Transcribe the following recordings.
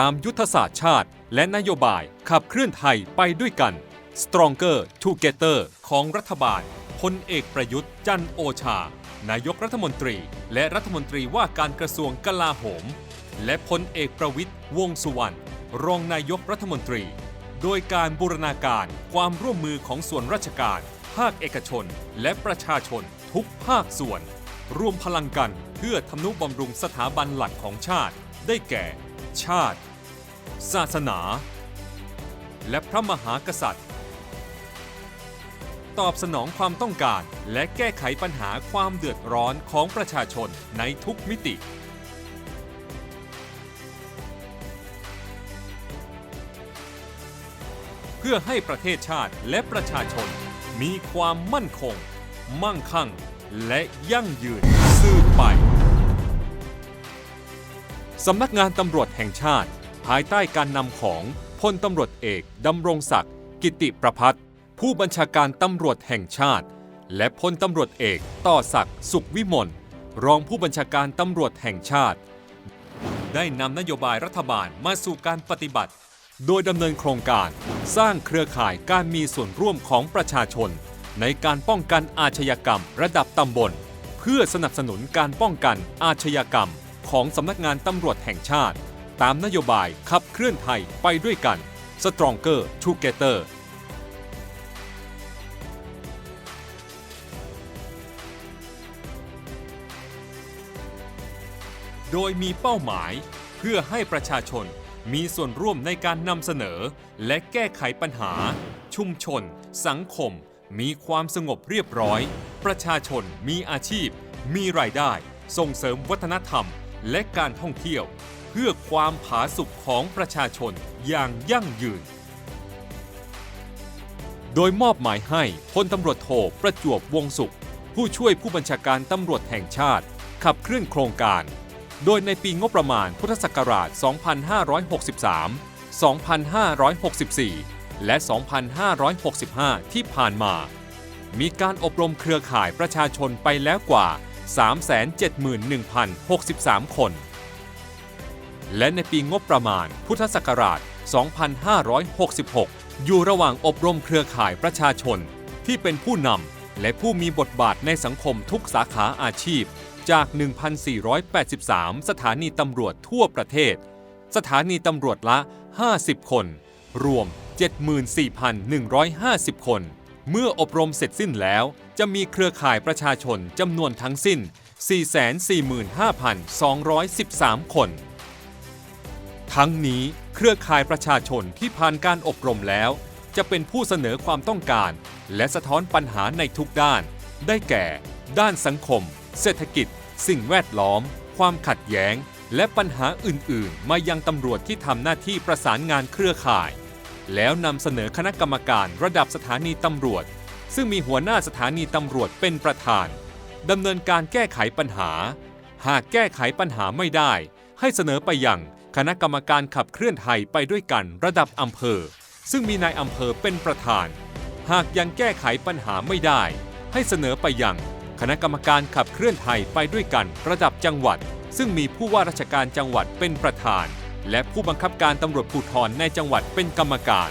ตามยุทธศาสตร์ชาติ และนโยบายขับเคลื่อนไทยไปด้วยกัน Stronger Together ของรัฐบาลพลเอกประยุทธ์จันโอชา นายกรัฐมนตรี และรัฐมนตรีว่าการกระทรวงกลาโหม และพลเอกประวิทย์วงสุวรรณรองนายกรัฐมนตรี โดยการบูรณาการความร่วมมือของส่วนราชการ ภาคเอกชน และประชาชนทุกภาคส่วน รวมพลังกันเพื่อทำนุบำรุงสถาบันหลักของชาติ ได้แก่ ชาติ ศาสนา และพระมหากษัตริย์ ตอบสนองความต้องการและแก้ไขปัญหาความเดือดร้อนของประชาชนในทุกมิติ เพื่อให้ประเทศชาติและประชาชนมีความมั่นคง มั่งคั่ง และยั่งยืนสืบไป สำนักงานตำรวจแห่งชาติ ภายใต้การนำของพลตำรวจเอกดำรงศักดิ์กิติประพัฒผู้บัญชาการตำรวจแห่งชาติ และพลตำรวจเอกต่อศักดิ์สุขวิมลรองผู้บัญชาการตำรวจแห่งชาติ ได้นำนโยบายรัฐบาลมาสู่การปฏิบัติ โดยดำเนินโครงการสร้างเครือข่ายการมีส่วนร่วมของประชาชน ในการป้องกันอาชญากรรมระดับตำบล เพื่อสนับสนุนการป้องกันอาชญากรรม ของสำนักงานตำรวจแห่งชาติ ตามนโยบายขับเคลื่อนไทยไปด้วยกัน Stronger Together โดยมีเป้าหมายเพื่อให้ประชาชนมีส่วนร่วมในการนำเสนอ และแก้ไขปัญหา ชุมชน สังคม มีความสงบเรียบร้อย ประชาชนมีอาชีพ มีรายได้ ส่งเสริมวัฒนธรรม และการท่องเที่ยว เพื่อความผาสุกของประชาชนอย่างยั่งยืน โดยมอบหมายให้พลตำรวจโทประจวบวงศุข ผู้ช่วยผู้บัญชาการตำรวจแห่งชาติ ขับเคลื่อนโครงการ โดยในปีงบประมาณพุทธศักราช 2563 2564 และ 2565 ที่ผ่านมามีการอบรมเครือข่ายประชาชนไปแล้วกว่า 371,063 คน และในปีงบประมาณพุทธศักราช 2566 อยู่ระหว่างอบรมเครือข่ายประชาชน ที่เป็นผู้นำและผู้มีบทบาทในสังคมทุกสาขาอาชีพ จาก 1,483 สถานีตำรวจทั่วประเทศ สถานีตำรวจละ 50 คน รวม 74,150 คน เมื่ออบรมเสร็จสิ้นแล้ว จะมีเครือข่ายประชาชนจำนวนทั้งสิ้น 445,213 คน ทั้งนี้เครือข่ายประชาชนที่ผ่านการอบรมแล้ว จะเป็นผู้เสนอความต้องการ และสะท้อนปัญหาในทุกด้าน ได้แก่ ด้านสังคม เศรษฐกิจ สิ่งแวดล้อม ความขัดแย้ง และปัญหาอื่น ๆ มายังตำรวจที่ทำหน้าที่ประสานงานเครือข่าย แล้วนำเสนอคณะกรรมการระดับสถานีตำรวจ ซึ่งมีหัวหน้าสถานีตำรวจเป็นประธานดำเนินการแก้ไขปัญหา หากแก้ไขปัญหาไม่ได้ ให้เสนอไปยังคณะกรรมการขับเคลื่อนไทยไปด้วยกันระดับอำเภอ ซึ่งมีนายอำเภอเป็นประธาน หากยังแก้ไขปัญหาไม่ได้ ให้เสนอไปยังคณะกรรมการขับเคลื่อนไทยไปด้วยกันระดับจังหวัด ซึ่งมีผู้ว่าราชการจังหวัดเป็นประธาน และผู้บังคับการตำรวจภูธรในจังหวัดเป็นกรรมการ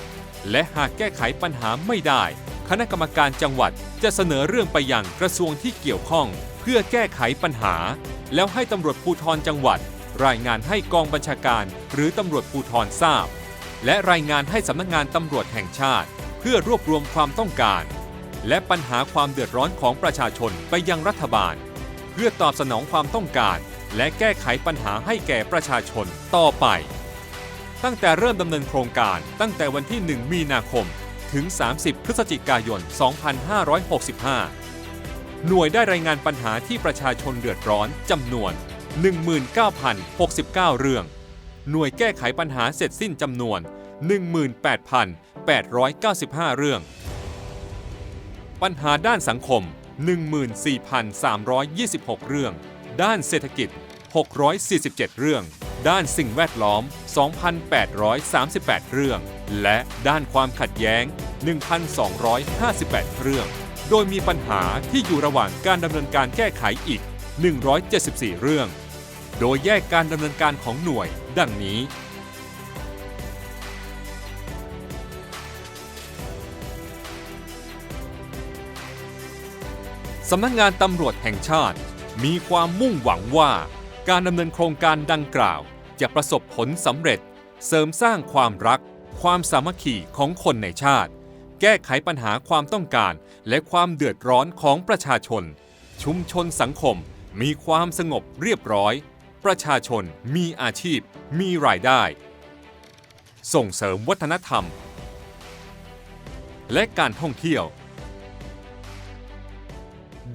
และหากแก้ไขปัญหาไม่ได้ คณะกรรมการจังหวัดจะเสนอเรื่องไปยังกระทรวงที่เกี่ยวข้อง เพื่อแก้ไขปัญหา แล้วให้ตำรวจภูธรจังหวัด รายงานให้กองบัญชาการ หรือตำรวจภูธรทราบ และรายงานให้สำนักงานตำรวจแห่งชาติ เพื่อรวบรวมความต้องการ และปัญหาความเดือดร้อนของประชาชนไปยังรัฐบาล เพื่อตอบสนองความต้องการ และแก้ไขปัญหาให้แก่ประชาชนต่อไป ตั้งแต่เริ่มดำเนินโครงการตั้งแต่วันที่ 1 มีนาคม ถึง 30 พฤศจิกายน 2565 หน่วยได้รายงานปัญหาที่ประชาชนเดือดร้อนจำนวน 19,069 เรื่อง หน่วยแก้ไขปัญหาเสร็จสิ้นจำนวน 18,895 เรื่อง ปัญหาด้านสังคม 14,326 เรื่อง ด้านเศรษฐกิจ 647 เรื่อง ด้านสิ่งแวดล้อม 2,838 เรื่อง และด้านความขัดแย้ง 1,258 เรื่อง โดยมีปัญหาที่อยู่ระหว่างการดำเนินการแก้ไขอีก 174 เรื่อง โดยแยกการดำเนินการของหน่วย ดังนี้สำนักงงานตำรวจแห่งชาติ มีความมุ่งหวังว่า การดำเนินโครงการดังกล่าว จะประสบผลสำเร็จ เสริมสร้างความรัก ความสามัคคีของคนในชาติ แก้ไขปัญหาความต้องการ และความเดือดร้อนของประชาชน ชุมชนสังคม มีความสงบเรียบร้อย ประชาชนมีอาชีพ มีรายได้ ส่งเสริมวัฒนธรรม และการท่องเที่ยว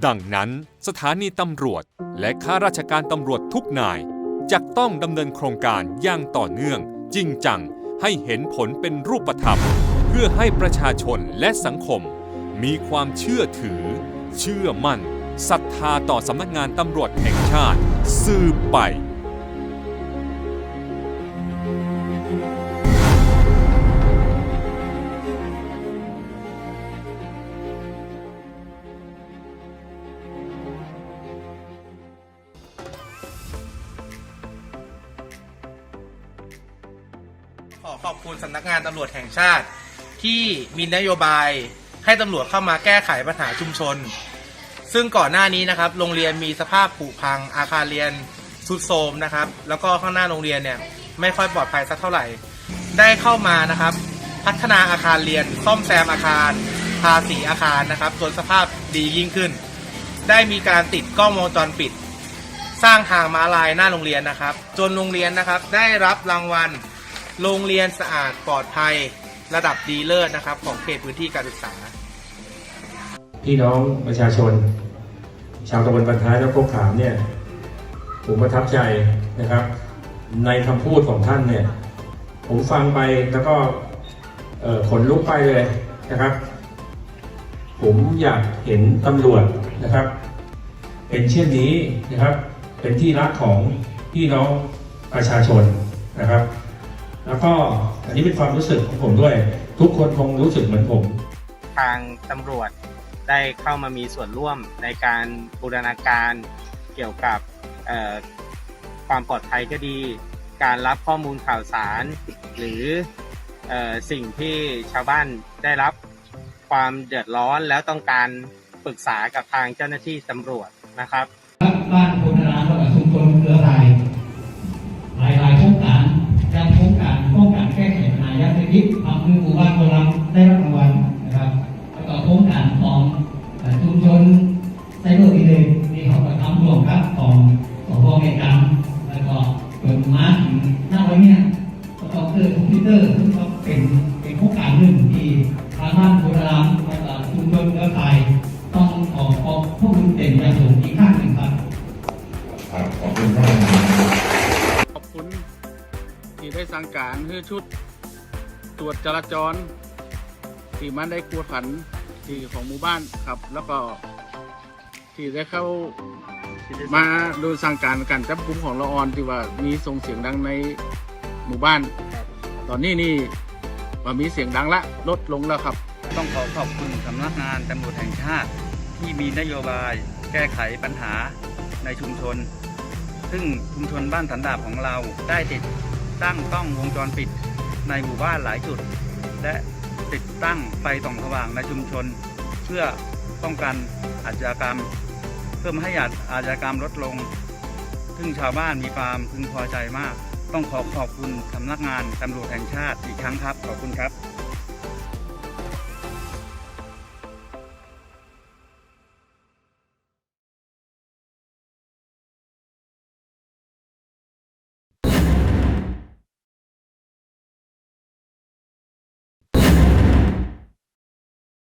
ดังนั้นสถานีตำรวจและข้าราชการตำรวจทุกนายจะต้องดำเนินโครงการอย่างต่อเนื่อง จริงจังให้เห็นผลเป็นรูปธรรม เพื่อให้ประชาชนและสังคม มีความเชื่อถือ เชื่อมั่นศรัทธาต่อสำนักงานตำรวจแห่งชาติ สืบไป คุณสำนักงานตำรวจแห่งชาติ ที่มีนโยบายให้ตำรวจเข้ามาแก้ไขปัญหาชุมชน ซึ่งก่อนหน้านี้นะครับ โรงเรียนมีสภาพผุพัง อาคารเรียนสุดโทรมนะครับ แล้วก็ข้างหน้าโรงเรียนเนี่ยไม่ค่อยปลอดภัยสักเท่าไหร่ ได้เข้ามานะครับ พัฒนาอาคารเรียน ซ่อมแซมอาคาร ทาสีอาคารนะครับจนสภาพดียิ่งขึ้น ได้มีการติดกล้องวงจรปิด สร้างทางม้าลายหน้าโรงเรียนนะครับ จนโรงเรียนนะครับ ได้รับรางวัล โรงเรียนสะอาดปลอดภัยระดับดีเลิศนะครับ ของเขตพื้นที่การศึกษา พี่น้องประชาชน ชาวตำบลบรรท้ายและโคกขามเนี่ยผมประทับใจนะครับ ในคำพูดของท่านเนี่ยผมฟังไปแล้วก็ขนลุกไปเลยนะครับ ผมอยากเห็นตำรวจนะครับ เป็นเช่นนี้นะครับ เป็นที่รักของพี่น้องประชาชนนะครับ ก็อันนี้เป็นความรู้สึกของผมด้วย ทุกคนคงรู้สึกเหมือนผม ทางตำรวจได้เข้ามามีส่วนร่วมในการบูรณาการเกี่ยวกับความปลอดภัยก็ดี การรับข้อมูลข่าวสาร หรืออสิ่งที่ชาวบ้านได้รับความเดือดร้อนแล้วต้องการปรึกษากับทางเจ้าหน้าที่ตำรวจนะครับ ครงการของเอ่อชุมชนไซเบอร์วีเลยที่เขาก็ทำร่วมกับของสพเมกาแล้วก็เปิดมาถึงหน้าไว้เนี่ยแล้วก็เกิดคอมพิวเตอร์ซึ่งก็เป็นเป็นโครงการหนึ่งที่ทางบ้านโพธารามแล้วก็ชุมชนเครือข่ายต้องขอขอบพวกคุณเป็นอย่างสูงอีกครั้งหนึ่งครับครับขอบคุณท่านขอบคุณที่ได้สั่งการให้ชุดตรวจจราจรที่มันได้กวดขัน ที่ของหมู่บ้านครับ แล้วก็ที่ได้เข้ามาโดยสั่งการการจับกุมของละออนที่ว่ามีส่งเสียงดังในหมู่บ้าน ตอนนี้นี่ว่ามีเสียงดังละลดลงแล้วครับ ต้องขอขอบคุณสำนักงานตำรวจแห่งชาติ ที่มีนโยบายแก้ไขปัญหาในชุมชน ซึ่งชุมชนบ้านสันดาบของเราได้ติดตั้งกล้องวงจรปิดในหมู่บ้านหลายจุด และ ติดตั้งไฟส่องสว่างในชุมชน เพื่อป้องกันอาชญากรรม เพื่อไม่ให้อาชญากรรมลดลง ซึ่งชาวบ้านมีความพึงพอใจมาก ต้องขอขอบคุณสำนักงานตำรวจแห่งชาติอีกครั้งครับ ขอบคุณครับ